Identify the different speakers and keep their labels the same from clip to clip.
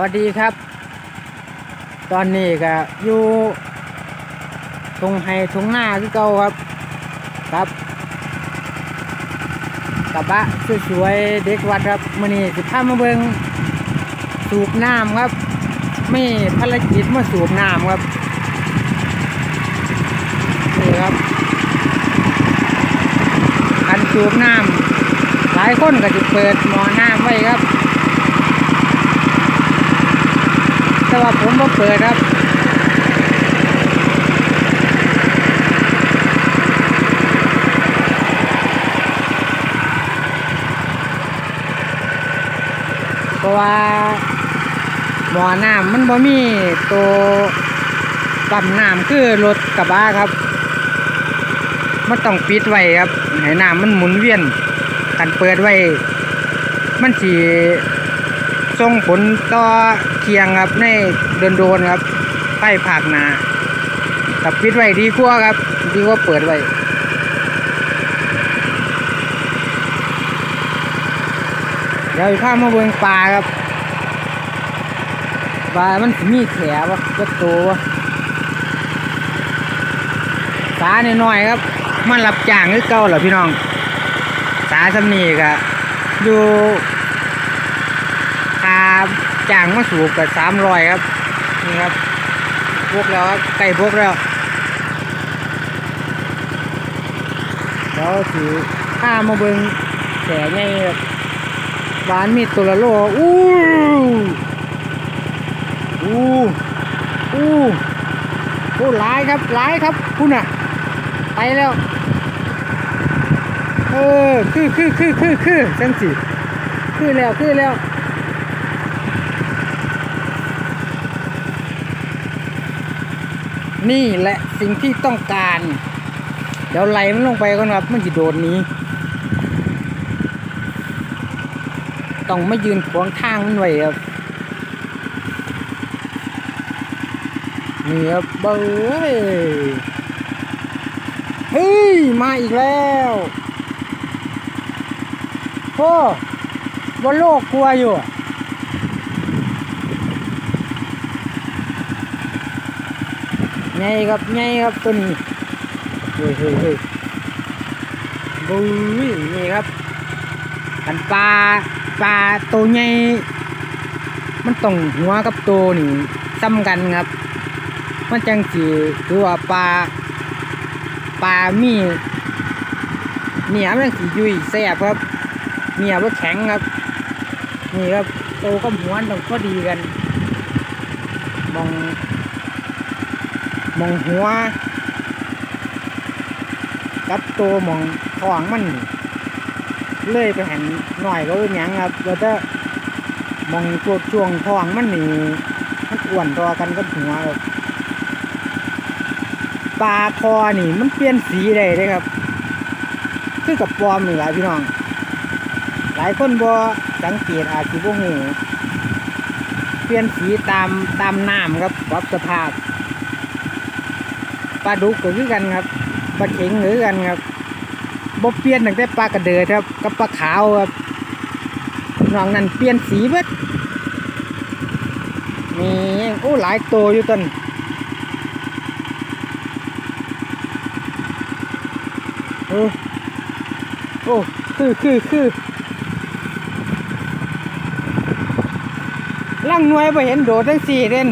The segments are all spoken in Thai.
Speaker 1: วัสดีครับ ตอนนี้ก็อยู่ตรงไฮทงหน้าที่เก่าครับครับกระบะสวยๆเด็กวัดครับมื่อนี้สิพามาเบิงสูบน้ำครับไม่ภารกิจมาสูบน้ำครับนี่ครับคันสูบน้ำหลายคนก็จะเปิดหมอน้ำไว้ครับ แต่ว่าผมบ่เปิดครับเพราะว่าหมอน้ำมันบ่มีตัวปั๊มน้ำคือรถกระบะครับมันต้องปิดไว้ครับให้น้ำมันหมุนเวียนกันเปิดไว้ มันสี ส่งผลต่อเคียงครับในโดนๆครับไปผากนากับปิดไว้ดีกว่าครับ ดีกว่าเปิดไว้เดี๋ยวพามาเบิงปลาครับปลามันมีแขวะก็โตวะสาหน่อยๆครับ มันรับจ้างคือเก่าเหรอพี่น้อง สาสำนีกะอยู่ จ้างมาสูบกับสามรอยครับ นี่ครับพวกแล้วครับไก่พวกแล้วเดี๋ยวถือข้ามาเบิงแขใหญ่ครับหวานมีตัวละโลอู้อู้อู้โอ้หลายครับหลายครับคุณอะไปแล้วเออคือคือคือคือคือจังสิคือแล้วคือแล้ว นี่แหละสิ่งที่ต้องการ เดี๋ยวไหลมันลงไปก่อนครับ มันจะโดดนี้ ต้องไม่ยืนขวางทางมันไว้ครับนี่ครับเบ้ยเฮ้ย มาอีกแล้วโอ้บนโลกกลัวอยู่ อะไงครับไงครับตัวนี้เฮ้ยเฮ้ยเฮ้ยบุ้ยนี่ครับกันปลาปลาตัวใหญ่มันต้องหัวกับตัวนี่ซ้ำกันครับ มันจังสีคือว่าปลาปลามีเนี่ยมันจังสียุ่ยแซ่บครับเนี่ยว่าแข็งครับ นี่ครับโตกับหัวต้องพอดีกันมอง มองหัว กับตัวมองท้องมันนี่เลยไปหันหน่อยก็เป็นยังครับแล้วจะมองตัวช่วงท้องมันนี่มันอ้วนต่อกันกับหัวครับปลาคอนี่มันเปลี่ยนสีได้เลยครับ คือกับปลอมนี่แหละพี่น้อง หลายคนบ่สังเกตอาจจะบ่หูเปลี่ยนสีตามตามน้ำครับปรับสภาพ ปลาดุกก็คือกันครับปลาเข็งก็คือกันครับบ่เปลี่ยนตั้งแต่ปลากระเดิดครับกับปลาขาวครับนอกนั้นเปลี่ยนสีเบิดนี่โอ้หลายตัวอยู่ต้นโอ้โอ้คือคือคือล่างหน่วยไปเห็นโดดทั้งสี่เด่น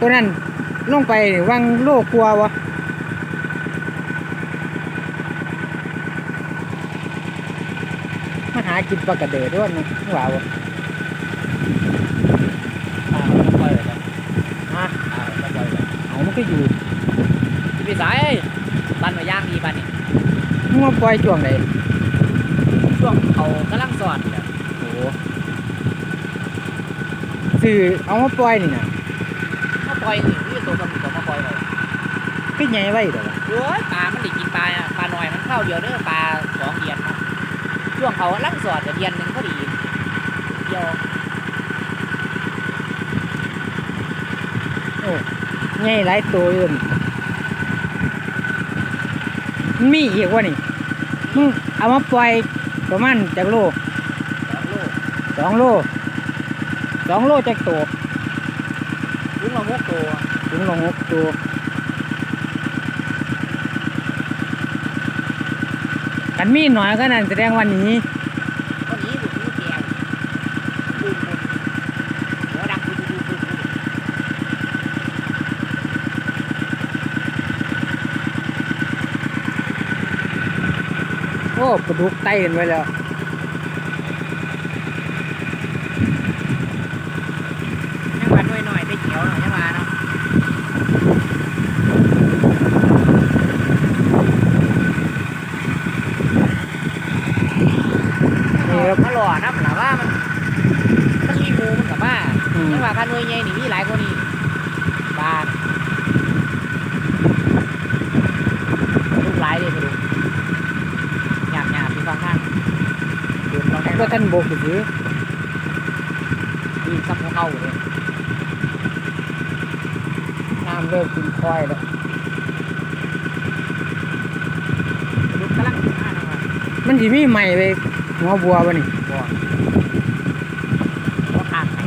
Speaker 1: ตัวนั้นลงไปวังโลกกลัววะมาหากินปลากระเดือด้วยนะว้าว
Speaker 2: อ่าไม่ปล่อยเลยครับ
Speaker 1: ฮะ
Speaker 2: อ่าไม่ปล่อยเลย
Speaker 1: เอามันก็อยู่
Speaker 2: ที่พี่สายบ้านมาย่างดีบ้านนี่
Speaker 1: มึงมาปล่อยช่วงไหน
Speaker 2: ช่วงเขากำลังสอนเนี่ย
Speaker 1: โอ้สื่อเอามาปล่อยนี่นะ
Speaker 2: มา ปล่อยนี่ที่ตัวมันตัวมาปล่อยเลย
Speaker 1: ก็ใหญ่ไว้เดี๋ยววะ
Speaker 2: โอ้ยปลา มันได้กินปลาอะปลาหน่อยมันเข้าเดียวเด้อปลาสองเดียนครับช่วงเขากำลังสอนจะเดียนหนึ่งพอดีเดียว
Speaker 1: โอ้ใหญ่หลายตัวอยู่นี่มันมีอีกวะนี่มึงเอามาปล่อยประมาณจากโล
Speaker 2: สองโล
Speaker 1: สสองโลสองโลจากตัว
Speaker 2: ลุงละ หกตัว
Speaker 1: ถึงลงหกตัวกันมีหน่อยก็นั่นแสดงวันนี้
Speaker 2: ก็หนี้อยู่ที่แกงบูมบูหัวดังบูมบูมบูมบู
Speaker 1: โอ้ปลาดุกไตกันไว้แล้ว
Speaker 2: ยังมาหน่อยหน่อยได้เขียวหน่อยยังมาเนาะ
Speaker 1: นี่ครับ
Speaker 2: มาหล่อน้ำหล่ะว่ามันมันมีหมูมันกับมา
Speaker 1: อืม
Speaker 2: ยังว่าคันหน่วยใหญ่นี่มีหลายกว่านี้ปลาลูกหลายเลยมาดูหยาบหยาบที่ฟังข้างเดินลองได้
Speaker 1: ก็ท่านโบกถือ
Speaker 2: มีซับหัวเข้าเลย
Speaker 1: น้ำเริ่มกินคอยแล้ว
Speaker 2: ดูกำลังขึ้นมานะครับ
Speaker 1: มันสิมีใหม่ไปหัวบัวบ่นี่
Speaker 2: บ่บ่ขาดไหน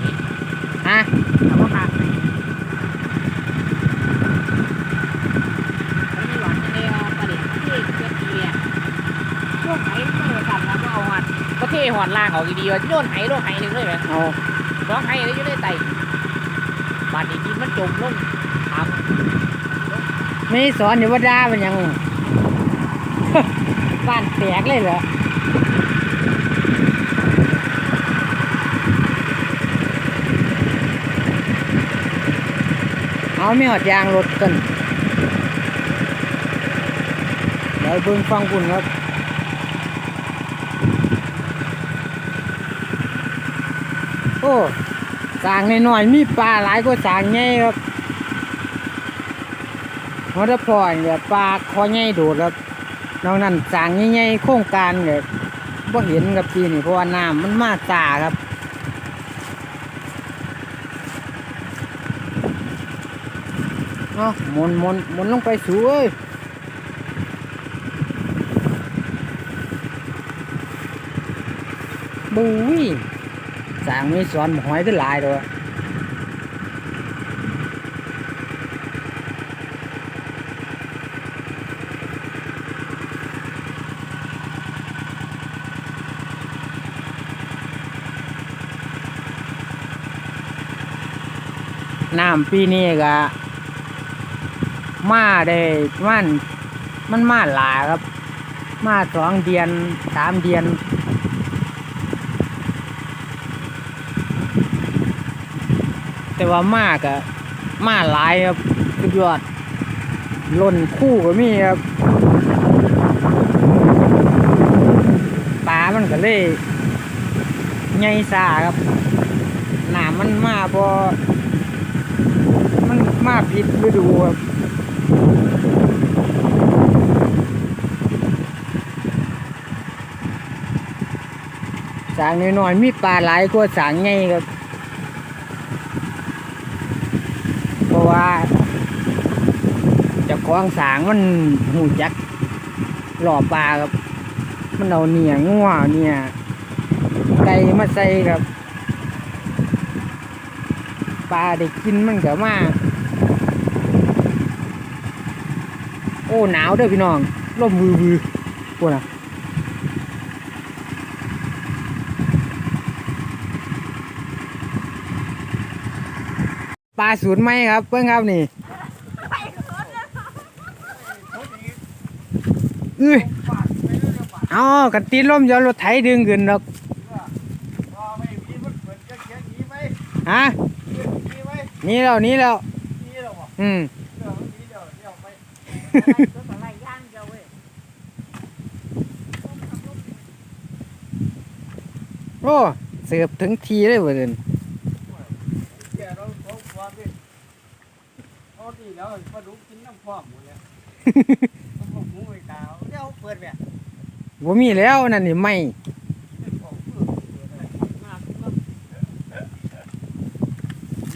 Speaker 1: ฮะ
Speaker 2: แต่ว่าขาดไหนมันมีหวานทะเลเอาประเด็นที่เพื่อนดีเนี่ยพวกไหน หอนล่างออกดีๆว่าโยนไหโดนไหหนึ่งเลยไหม
Speaker 1: เอา
Speaker 2: ร้องไหเลยอยู่ในไตบาดนี้ดินมันจมลงทำ
Speaker 1: ไม่สอนเดี๋ยวว่าด่ามันยังบ้านแตกเลยเหรอเอาไม่หอดยางรถกันเดี๋ยวเบิ่งฟังคุณครับ โอ้สางน้อยๆมีปลาหลายก็สางใหญ่ครับมอเตอร์พอยเนี่ยปลาคอใหญ่โดดครับนอกนั้นสางใหญ่ๆโครงการเนี่ยบ่เห็นกับปีนี่เพราะว่าน้ำมันมาตาครับเนาะหมุนหมุนหมุนลงไปสูเอ้ยบุ้ยางมีสอนหอยก็หลายตัวยน้ำปีนี้ก็มาได้มันมันมาหลายครับ มาสองเดือนสามเดือน แต่ว่ามากอะมาหลายครับสุดยอดล่นคู่ก็มีครับปลามันก็เลยใหญ่ซาครับหนามันมาพอมันมาผิดฤดูครับสางน้อยๆมีปลาหลายกว่าสางใหญ่ครับ เพราะ ว่าเจะคล้าของสางมันหูจักหล่อปลาครับ มันเอาเนี่ยงัวเนี่ยไก่มาใส่ครับปลาได้กินมันก็มากโอ้หนาวเด้อพี่น้องร่มวือวือพวกน่ะ ลาสูตรไหมครับเพื่อนครับนี่เอ้ยเอากันตีนล่มจะเอรถไถดึงขึ้นดอกฮะนี่แล้วนี่แล้วอืมโอ้เสือบถึงทีเลยเว้ยเดิน
Speaker 3: แล้วปลาดุกกินน้ำพร้อมหมดแล้วต้องหมูไปตาวเดี๋ยวเปิดแบบ
Speaker 1: บ่มีแล้วนั่นนี่ไม่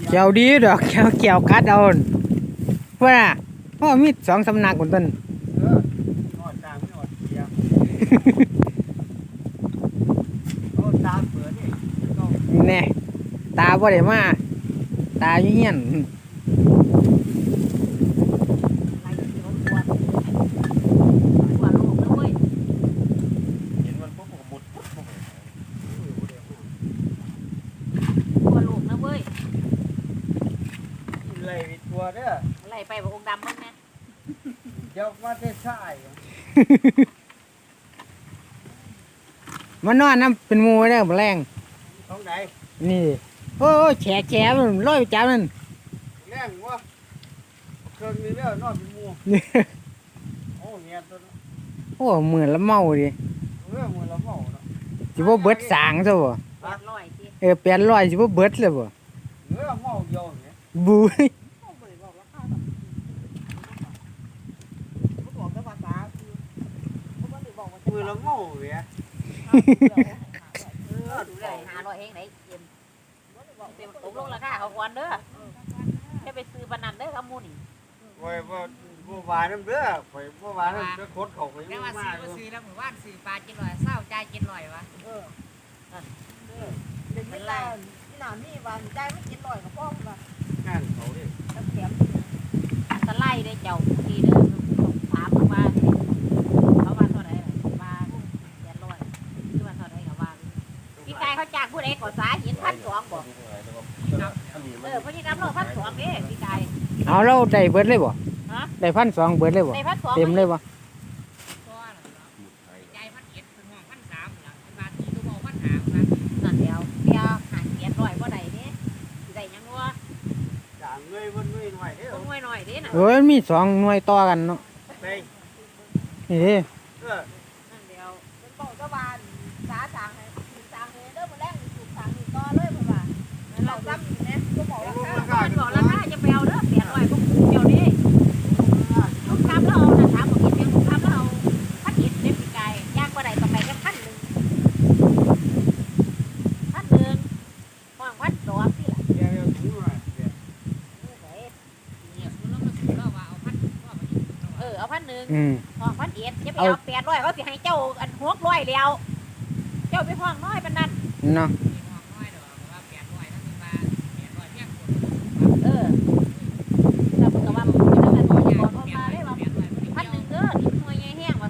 Speaker 1: เกี่ยวดีดอกเกี่ยวเกี่ยวกัดเอาหั่นเพื่อนอะพ่อมีสองสำนักคนต้น
Speaker 3: เออนอดตามไม่นอดเสียเอาตามเปิดนี่ต้อง
Speaker 1: แน่ตาบ่ได้มาตาอยู่เฮียน
Speaker 2: ไล่ที่รถทัวร์ทัวร์โลกนะเว้ย
Speaker 4: เห็นมันปุ๊บผมมุดปุ๊บผม
Speaker 2: ทัวร์โลกนะเว้ย
Speaker 3: เลยมีตัวเด้อ
Speaker 2: ไล่ไปบอกองค์ดำมั้งนะ
Speaker 3: เดี๋ยวมาเทศาย
Speaker 1: มานอนน้ำเป็นหมูไว้ได้อบ่แรง
Speaker 3: ตรงไหน
Speaker 1: นี่ดิโอ้ยแฉะแฉะมันลอยไปจับมัน
Speaker 3: แรงวะเครื่องนี้แล้วนอนเป็นหมูโอ้เงี้ยตัวนั้น
Speaker 1: โอ้เหมือนละเมาดิ
Speaker 3: เรื่องมือละเมาเนาะ
Speaker 1: สิบ่เบิดสางซะบ่
Speaker 2: แปดร้อยสิ
Speaker 1: เออแปดร้อยสิบ่เบิดเลยบ่
Speaker 3: เรื่องเมาเดียวเนี่ย
Speaker 1: บุย
Speaker 3: มือ ละเมาเว้ย
Speaker 2: ดูได้หาร้อยเฮงไหนเอ็มเต็มตกลงราคาเขาควรเด้อแค่ไปซื้อปานนันเด้อคำมูนี่
Speaker 3: โอ้ยบ่บ่หวานน้ำเด้อข่อยบ่หวานน้ำเด้อโคตรเขาไป
Speaker 2: แล้
Speaker 3: ยั
Speaker 2: ว
Speaker 3: ง
Speaker 2: ว่า
Speaker 3: มา
Speaker 2: ซื้อ
Speaker 3: อยู่
Speaker 2: ซื้อแล้วหมู่บ้านซื้อปลากินลอยเศร้าใจกินลอยวะ
Speaker 5: เป็นไรหนามีวันใจไม่กินลอยกับพ่อมา
Speaker 3: งานเขาดิ
Speaker 5: น้ำเสียม
Speaker 2: ตะไล่ได้เจ้าดีเด้อถามว่าเขาว่าเท่าไหร่ว่าแปดร้อยคือว่าเท่าไหร่เขาว่า พี่กายเขาจ้างผู้ใดก่อสาหินพันสองบอกเออพญานาคพันสองเด้พี่กาย
Speaker 1: เอาเราได้เบิดเลยบ่
Speaker 2: ฮะ
Speaker 1: ได้พันสองเบิดเลยบ่
Speaker 2: ในพันสอง
Speaker 1: เต็มเลยบ่
Speaker 2: ใจพันเอ็ดเป็นห้องพันสามหลังเป็นบาทที่ตัวบอกพันหา หกร้อย
Speaker 5: แล้ว เจ้า
Speaker 2: ไปห้องน้อ
Speaker 3: ย
Speaker 2: ปานนั้น
Speaker 1: เนาะ
Speaker 2: เออแล้วมันก็ว่ามันจะได้ตัวใหญ่ออกมาได้ว่าพันหนึ่งเด้อที่หน่วยใหญ่แห้งว่า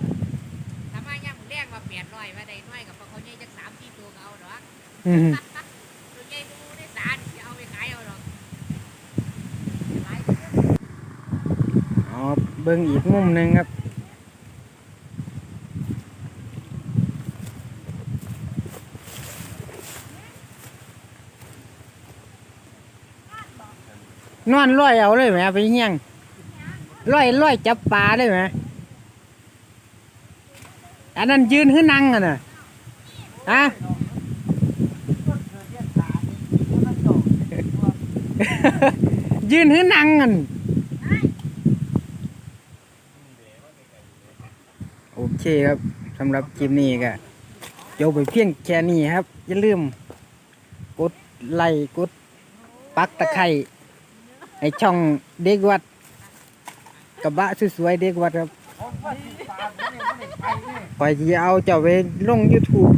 Speaker 6: ถ้ามาย่างแรกว่าแปดร้อยว่าได้น้อยกับเขาใหญ่จักสามสี่ตัวก็เอาดอก
Speaker 1: อืม
Speaker 6: ตัวใหญ่ดูได้สารจะเอาไปขายเอาดอก
Speaker 1: อ๋อเบิ่งอีกมุมหนึงครับ นอนร้อยเอาเลยไหมไปเฮียงร้อยร้อยจับปลาได้ไหมอันนั้นยืนขึ้นนั่งอะน่ะฮะยืนขึ้นนั่งกันโอเคครับสำหรับคลิปนี้ก็จบไปเพียงแค่นี้ครับ อย่าลืมกดไลค์กดปักตะไคร้ ให้ช่องเด็กวัดกระบะสวยๆเด็กวัดครับคอยจะเอาเจ้าไปลง YouTube